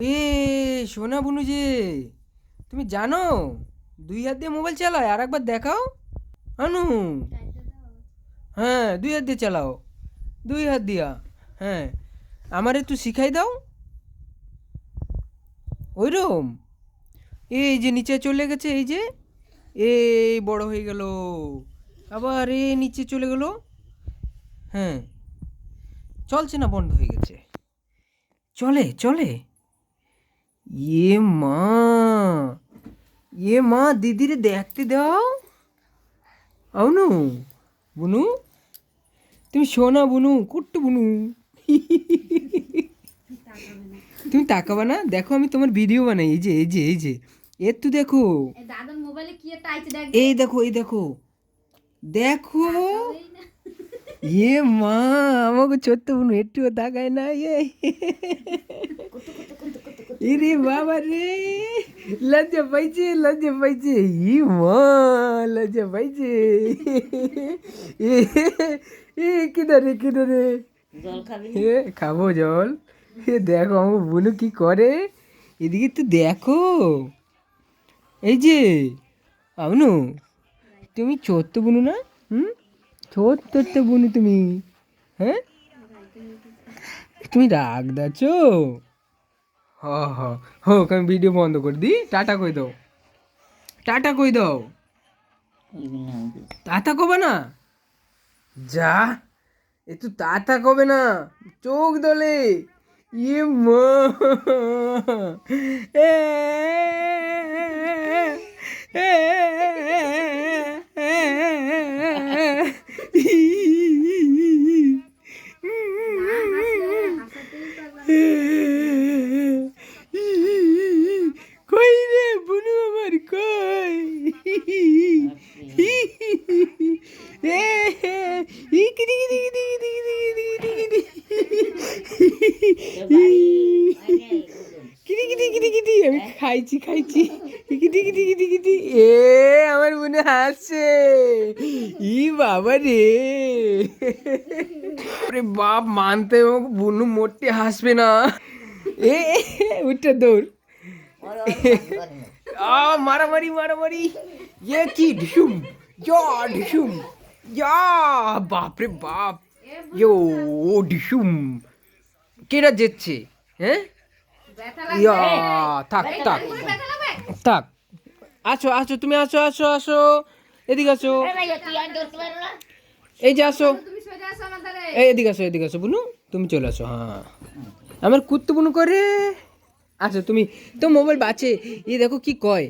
এ, সোনা বুনু যে তুমি জানো, দুই হাত দিয়ে মোবাইল চালায় আর একবার দেখাও। আনু হ্যাঁ দুই হাত দিয়ে চালাও, দুই হাত দিয়া হ্যাঁ। আমার একটু শিখাই দাও। ওইরকম? এই যে নিচে চলে গেছে, এই যে, এই বড় হয়ে গেল। আবার এ নিচে চলে গেল। হ্যাঁ। চলছে না, বন্ধ হয়ে গেছে। চলে চলে। এ মা এ মা দিদিরে দেখতে দাও। আউনু বুনু তুমি শোনা বুনু কুট্টু বুনু। তুমি তাকাবা না দেখো আমি তোমার ভিডিও বানাই এই যে এই যে এই যে। এ তু দেখো। এই দেখো। এই দেখো দেখো। এ মা আমাকে ছোট্ট বুনু একটুও তাকায় না এ ইরে বাবা রে লজ্জা পাইছে লজ্জা পাইছে ই মা লজ্জা পাইছে এ কিনারে কিনারে জল খাবি এ খাব জল এ দেখো আমার বোনু কি করে এদিকে তো দেখো এই যে আমনু তুমি ছোট্ট বুনু না হুম ছোট্ট বুনু তুমি হ্যাঁ তুমি রাগ দাচ্ছ হ হ হোক আমি ভিডিও বন্ধ করে দিই। টাটা কই দাও। টাটা কই দাও। টাটা কবে না? যা এ তো তাতা কবে না। চোখ দলে। ইয়ে মা। এ, আমি খাইছি খাইছি এ আমার মনে হাসছে ই বাবা রে বাপ মানতে বুনু মোটে হাসবে না এ উঠে দৌড় আ মারামারি মারামারি ইয়ে কি ঢুম জ ঢুম ইয়া বাপরে বাপ ইয়ো ও ডিসুম কেরা জিতছে হ্যাঁ ইয়া থাক থাক থাক আছো আছো তুমি আছো আছো আসো এদিকে আসো এই যে আসো এই এদিকে আসো এদিকে আসো বুনু তুমি চলে আসো হ্যাঁ আমার কুত্তু বুনু করে আচ্ছা তুমি তো মোবাইল বাঁচে ই দেখো কি কয়